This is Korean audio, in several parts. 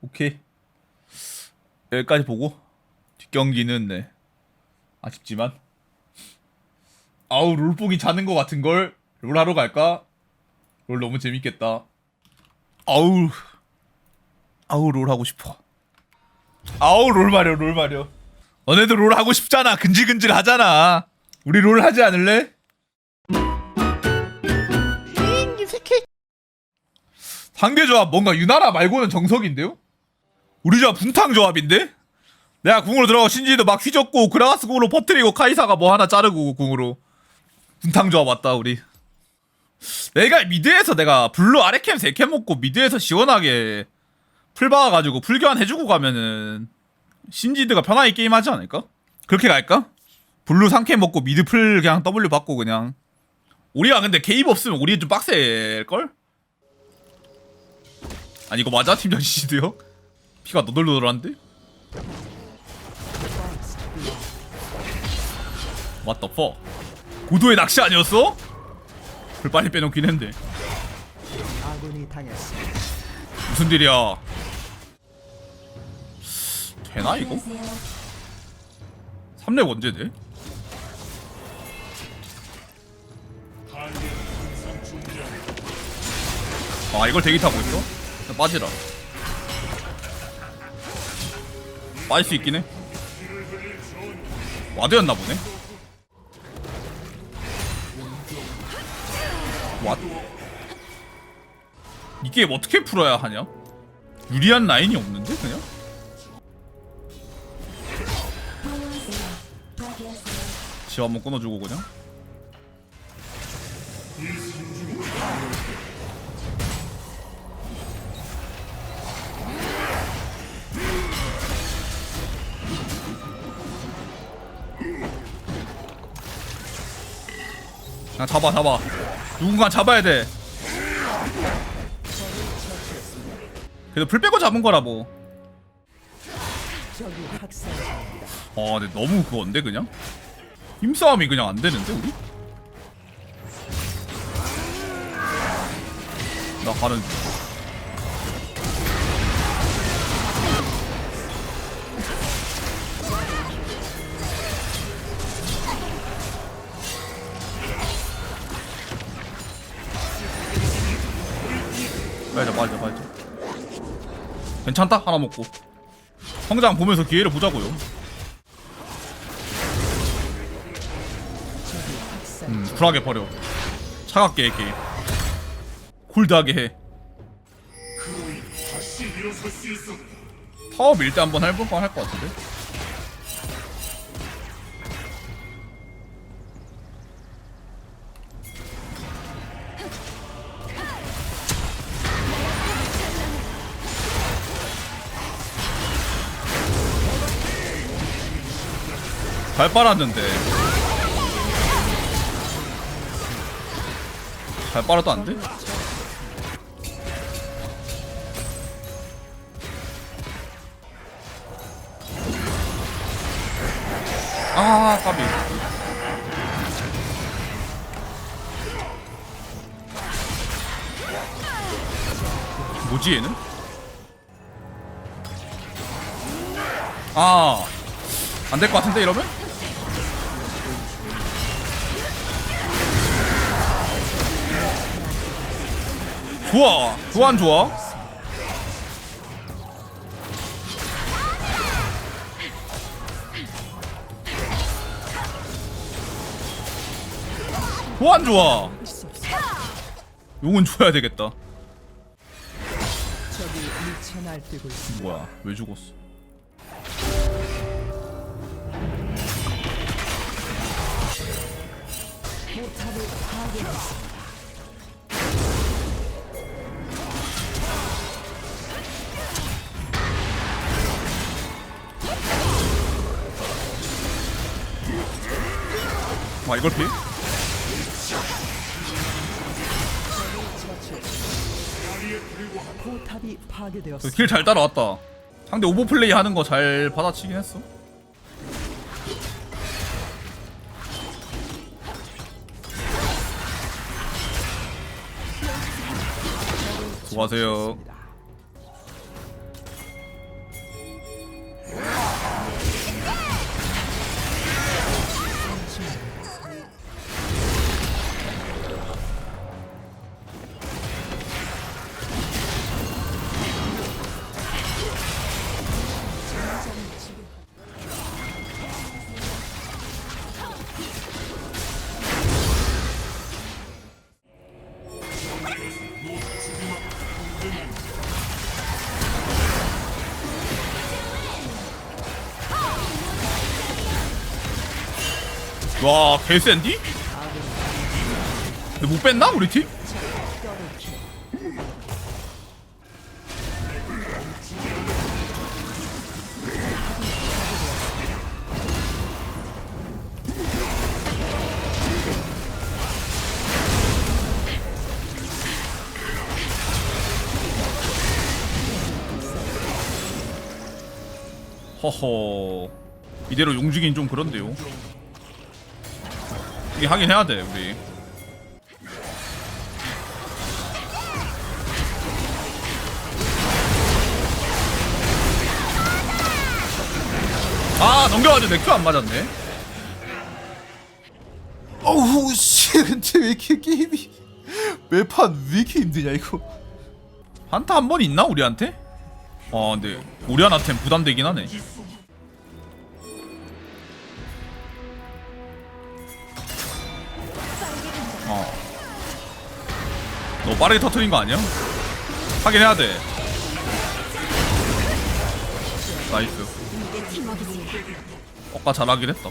오케이. 여기까지 보고 뒷경기는 네. 아쉽지만 아우 롤복이 자는 것 같은 걸 롤하러 갈까? 롤 너무 재밌겠다. 아우 아우 롤 하고 싶어. 아우 롤 마려 롤 마려. 너네도 롤 하고 싶잖아. 근질근질 하잖아. 우리 롤 하지 않을래? 상대 조합 뭔가 유나라 말고는 정석인데요? 우리 조합 분탕 조합인데? 내가 궁으로 들어가 신지도 막 휘젓고 그라가스 궁으로 퍼뜨리고 카이사가 뭐 하나 자르고 궁으로 분탕 조합 왔다 우리 내가 미드에서 내가 블루 아래캠 3캠 먹고 미드에서 시원하게 풀 박아가지고 풀교환 해주고 가면은 신지드가 편하게 게임하지 않을까? 그렇게 갈까? 블루 3캠 먹고 미드 풀 그냥 W 받고 그냥 우리가 근데 개입 없으면 우리 좀 빡셀걸? 아니 이거 맞아? 팀장 신지드요? 피가 너덜너덜한데? What the fuck? 고도의 낚시 아니었어? 불 빨리 빼놓긴 했는데. 무슨 딜이야 되나 이거? 3렙 언제 돼? 아 이걸 대기 타고 있어? 빠지라 빠질 수 있긴 해 와드였나 보네 와 이게 어떻게 풀어야 하냐? 유리한 라인이 없는데 그냥? 집 한번 끊어주고 그냥 그냥 잡아 잡아 누군가 잡아야 돼 그래도 풀 빼고 잡은 거라 뭐. 아, 근데 너무 그건데 그냥 힘싸움이 그냥 안 되는데 우리? 나 가는 중. 빨리 빨리 빨리 괜찮다 하나 먹고 성장 보면서 기회를 보자고요. 음, 쿨하게 버려. 차갑게 해, 게임. 쿨드하게 해. 타워 밀 때 한번 해볼 뻔할 것 같은데? 잘 빨았는데 잘 빨아도 안 돼? 아, 까비. 뭐지 얘는? 아, 안 될 것 같은데 이러면? 좋아, 좋아 안 좋아? 좋아 안 좋아? 용은 줘야 되겠다. 미쳐 날뛰고. 뭐야? 왜 죽었어? 포탑을 파괴했습 와 이걸 피? 포탑이 파괴되었습니다. 길잘 따라왔다. 상대 오버 플레이 하는 거 잘 받아치긴 했어. 수고하세요. 와 개센디? 근데 못 뺐나 우리 팀? 허허 이대로 용주긴 좀 그런데요 이게 하긴 해야 돼 우리. 아 넘겨가지고 내큐 안 맞았네. 어우 씨 근데 왜 이렇게 게임이 매판 왜 이렇게 힘드냐 이거? 한타 한 번 있나 우리한테? 어 근데 우리아나템 부담되긴 하네 너 빠르게 터트린 거 아니야? 하긴 해야 돼. 나이스. 억까 잘하긴 했다.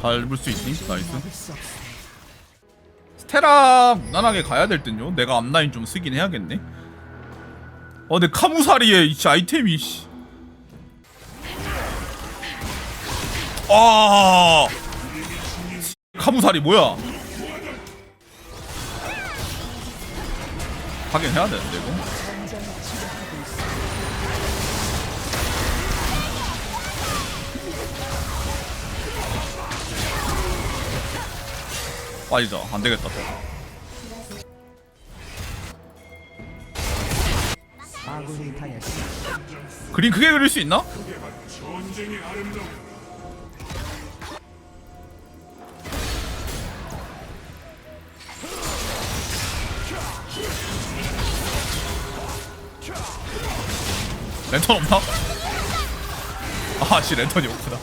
잘볼수 있니? 나이스. 스테라 무난하게 가야 될 듯요. 내가 앞라인 좀 쓰긴 해야겠네. 어, 근데 카무사리에 이 아이템이 씨. 아. 카무사리 뭐야? 하긴 해야 되는데 이거. 빠지자. 안 되겠다. 또. 그림 크게 그릴 수 있나? 랜턴 없나? 아씨 랜턴이 없구나.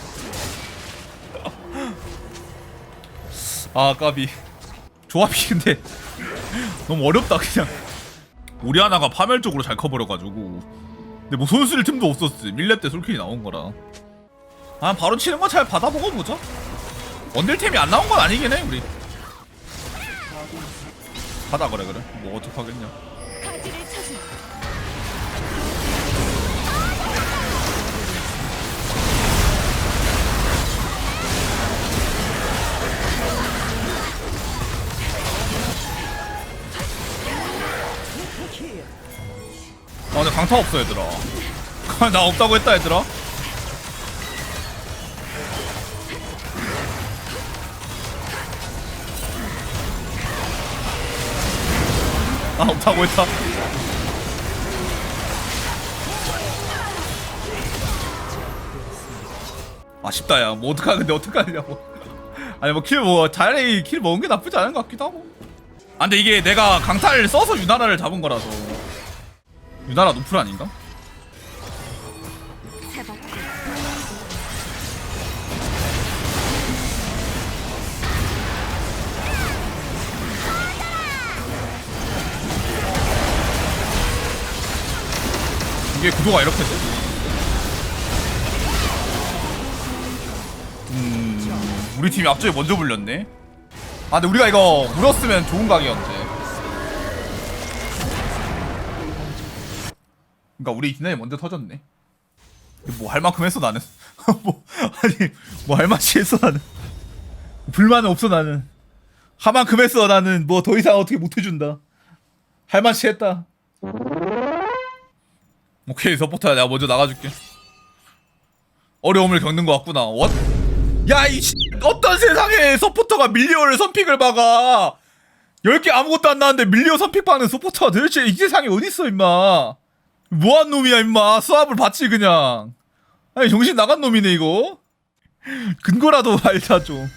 아 까비. 조합이 근데 너무 어렵다 그냥. 우리 하나가 파멸 쪽으로 잘 커버려가지고. 근데 뭐 손쓸 틈도 없었지. 밀렙 때 솔킬이 나온 거라. 아 바로 치는 거 잘 받아보고 보자 원딜템이 안 나온 건 아니긴 해 우리. 하다 그래 그래. 뭐 어떡하겠냐 근데 강타 없어 얘들아. 나 없다고 했다 얘들아. 나 없다고 했다. 아쉽다 야 뭐 어떡하 근데 어떡하냐고. 아니 뭐 킬 뭐 자리 킬 먹은 게 나쁘지 않은 것 같기도 하고. 아 근데 이게 내가 강타를 써서 유나라를 잡은 거라서 유나라 노플 아닌가? 이게 구도가 이렇게 돼? 음, 우리 팀이 앞쪽에 먼저 불렸네. 아, 근데 우리가 이거 물었으면 좋은 각이었는데. 그러니까 우리 기나에 먼저 터졌네. 뭐 할 만큼 했어 나는. 뭐 아니 뭐 할 만치 했어 나는. 불만은 없어 나는. 하만큼 했어 나는. 뭐 더 이상 어떻게 못 해준다. 할 만치 했다. 오케이 서포터야 내가 먼저 나가줄게. 어려움을 겪는 것 같구나. 왓? 야이 어떤 세상에 서포터가 밀리어를 선픽을 박아? 10개 아무것도 안 나왔는데 밀리어 선픽 박는 서포터가 도대체 이 세상에 어딨어 임마. 뭐한 놈이야 임마. 수압을 받지 그냥. 아니 정신 나간 놈이네 이거. 근거라도 알자 좀.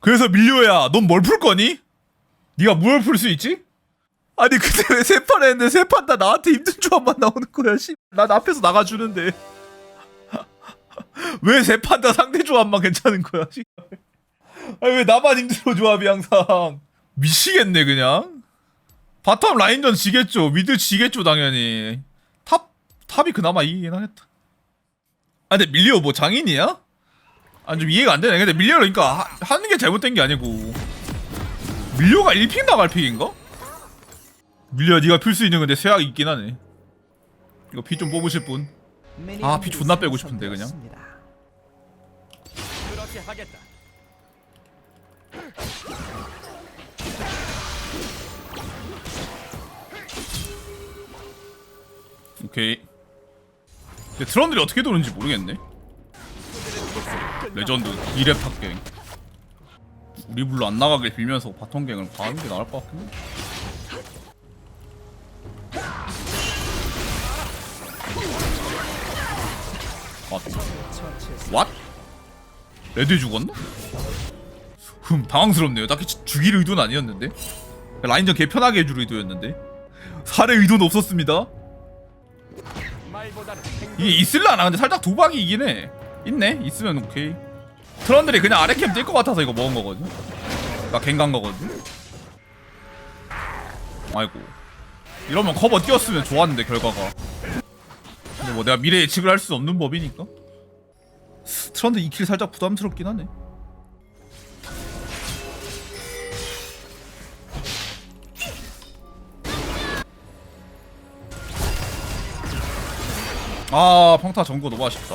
그래서 밀려야 넌 뭘 풀 거니? 네가 뭘 풀 수 있지? 아니 근데 왜 세 판 했는데 세 판 다 나한테 힘든 조합만 나오는 거야 씨난 앞에서 나가주는데. 왜 세 판 다 상대 조합만 괜찮은 거야 씨. 아니 왜 나만 힘들어 조합이 항상. 미치겠네 그냥 바텀 라인전 지겠죠. 미드 지겠죠 당연히. 탑 탑이 그나마 이기긴 하겠다. 아 근데 밀리오 뭐 장인이야? 아 좀 이해가 안 되네. 근데 밀리오 그러니까 하, 하는 게 잘못된 게 아니고 밀리오가 1픽 나갈 픽인가? 밀리오 네가 필 수 있는 건데 쇠약이 있긴 하네. 이거 피좀 뽑으실 분? 아, 피 존나 빼고 싶은데, 그냥. 그렇게 하겠다. 오케이. 근데 트런들이 어떻게 도는지 모르겠네. 레전드 2렙 탑갱. 우리 불로 안 나가길 빌면서 바텀갱을 가는 게 나을 것 같긴 해. 왓? 왓? 레드 죽었나? 흠 당황스럽네요. 딱히 지- 죽일 의도는 아니었는데. 라인전 개 편하게 해줄 의도였는데. 살해 의도는 없었습니다. 이게 있을라나? 근데 살짝 도박이긴 해. 있네? 있으면 오케이. 트런들이 그냥 아래 캠 뛸 것 같아서 이거 먹은 거거든. 나 갱간 거거든. 아이고. 이러면 커버 뛰었으면 좋았는데 결과가. 근데 뭐 내가 미래 예측을 할 수 없는 법이니까? 트런드 2킬 살짝 부담스럽긴 하네 아 평타 전거 너무 아쉽다.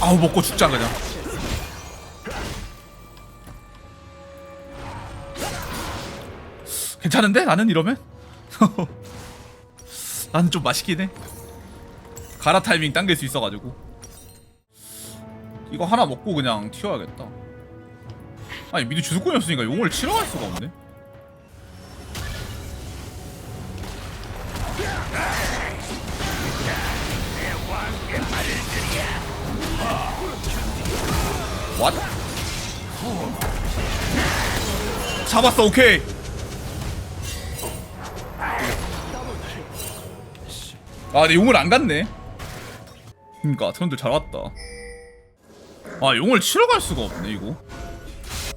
아우 먹고 죽자 그냥. 괜찮은데? 나는 이러면? 나는 좀 맛있긴 해. 가라 타이밍 당길 수 있어가지고 이거 하나 먹고 그냥 튀어야겠다. 아니 미드 주도권이 없으니까 용을 치러 갈 수가 없네. 왓? 잡았어 오케이. 아 근데 용을 안 갔네. 그니까 트런들 잘 왔다 아 용을 치러 갈 수가 없네 이거.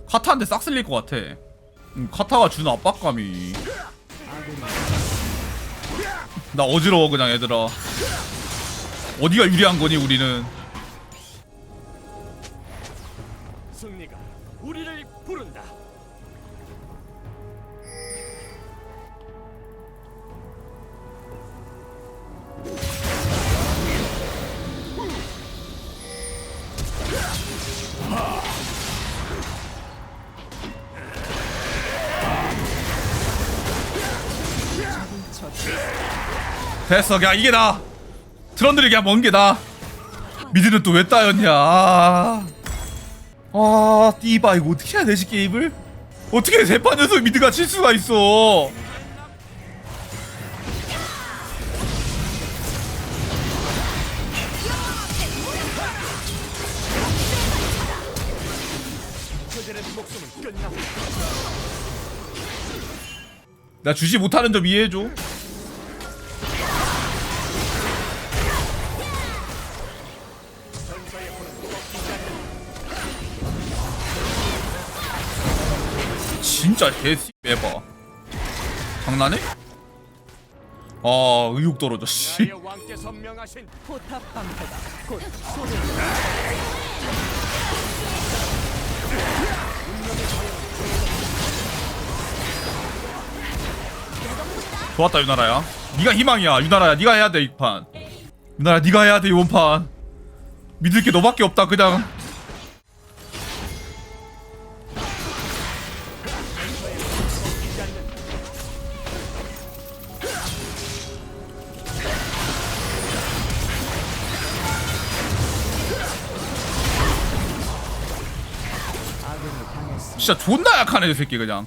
카타한테 싹 쓸릴 것 같아. 음, 카타가 주는 압박감이. 나 어지러워 그냥 얘들아. 어디가 유리한 거니 우리는 됐어 그냥 이게 나. 트런들이 그냥 먼게 나 미드는 또 왜 따였냐. 아, 아 띠바 이거 어떻게 해야 되지 게임을? 어떻게 세판 연속 미드가 칠 수가 있어. 나 주지 못하는 점 이해해줘 진짜 개씨 빼봐 장난해? 아 의욕 떨어져 씨. 왕께서 명하신 포탑 방패가 곧 소리. 좋았다 유나라야. 네가 희망이야 유나라야. 네가 해야 돼 이판. 유나라 네가 해야 돼 이번 판. 믿을 게 너밖에 없다 그냥 진짜 존나 약하네 이 새끼 그냥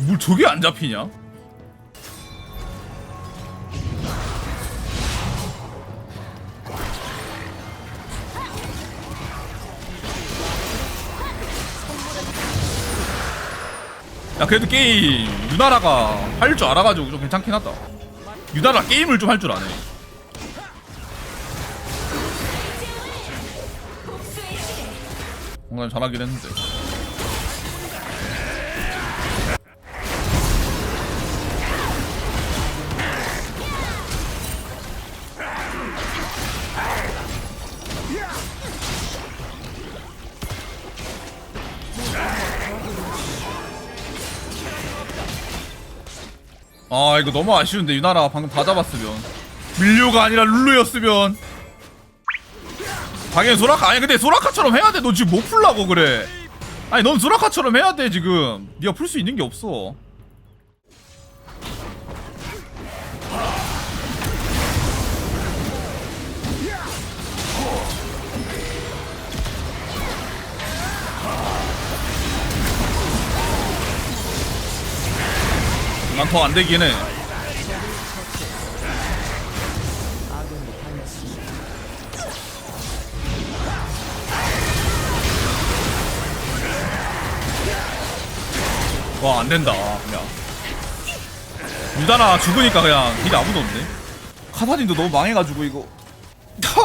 뭘 저게 안 잡히냐? 야 그래도 게임 유나라가 할 줄 알아가지고 좀 괜찮긴 하다 유나라 게임을 좀 할 줄 아네. 뭔가 잘하긴 했는데 아 이거 너무 아쉬운데 유나라 방금 다 잡았으면. 밀류가 아니라 룰루였으면. 당연히 소라카 아니 근데 소라카처럼 해야 돼너 지금 못 풀라고 그래? 아니 넌 소라카처럼 해야 돼 지금. 네가 풀 수 있는 게 없어 난더안 되긴 해. 와, 안 된다. 그냥. 유다나 죽으니까 그냥 딜 아무도 없네. 카사딘도 너무 망해가지고, 이거.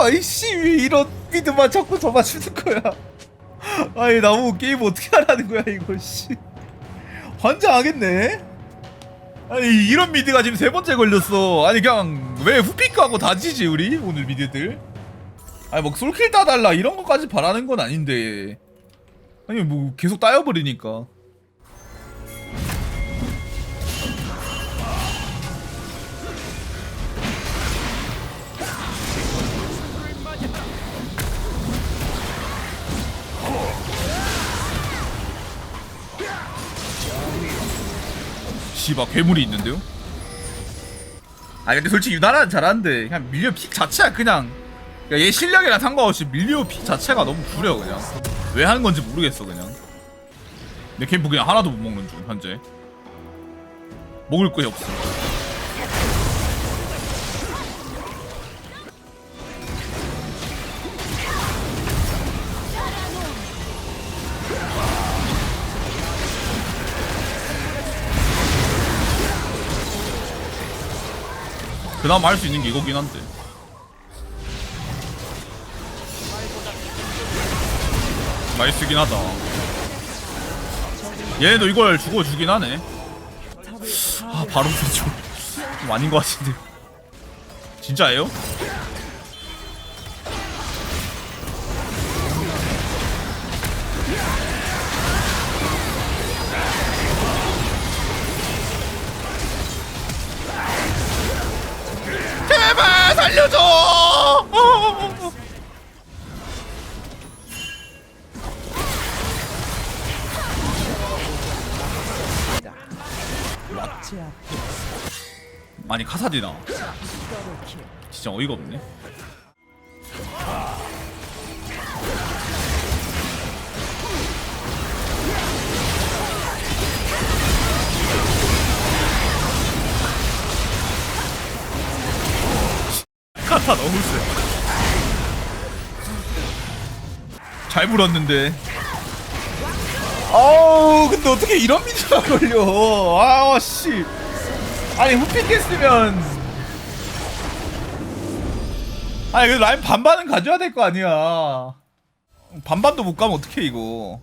아이씨, 왜 이런 미드만 자꾸 더 맞추는 거야. 아니, 나보고 게임 어떻게 하라는 거야, 이거, 씨. 환장하겠네? 아니, 이런 미드가 지금 세 번째 걸렸어. 아니, 그냥, 왜 후피크하고 다지지, 우리? 오늘 미드들? 아니, 뭐, 솔킬 따달라, 이런 것까지 바라는 건 아닌데. 아니, 뭐, 계속 따여버리니까. 씨바 괴물이 있는데요? 아 근데 솔직히 유나라는 잘하는데 그냥 밀리오 픽 자체가 그냥 그러니까 얘 실력이랑 상관없이 밀리오 픽 자체가 너무 구려 그냥. 왜 하는 건지 모르겠어 그냥. 내 캠프 그냥 하나도 못 먹는 중 현재. 먹을 거에 없어 그나마 할 수 있는 게 이거긴 한데. 많이 쓰긴 하다. 얘네도 이걸 주고 주긴 하네. 아 바로 좀, 좀 아닌 것 같은데. 진짜예요? 카사디나. 진짜 어이가 없네 카타 너무 세. 잘 불었는데. 아우 근데 어떻게 이런 미드가 걸려? 아 씨. 아니 후픽했으면. 아니 그 라인 반반은 가져야 될 거 아니야. 반반도 못 가면 어떡해 이거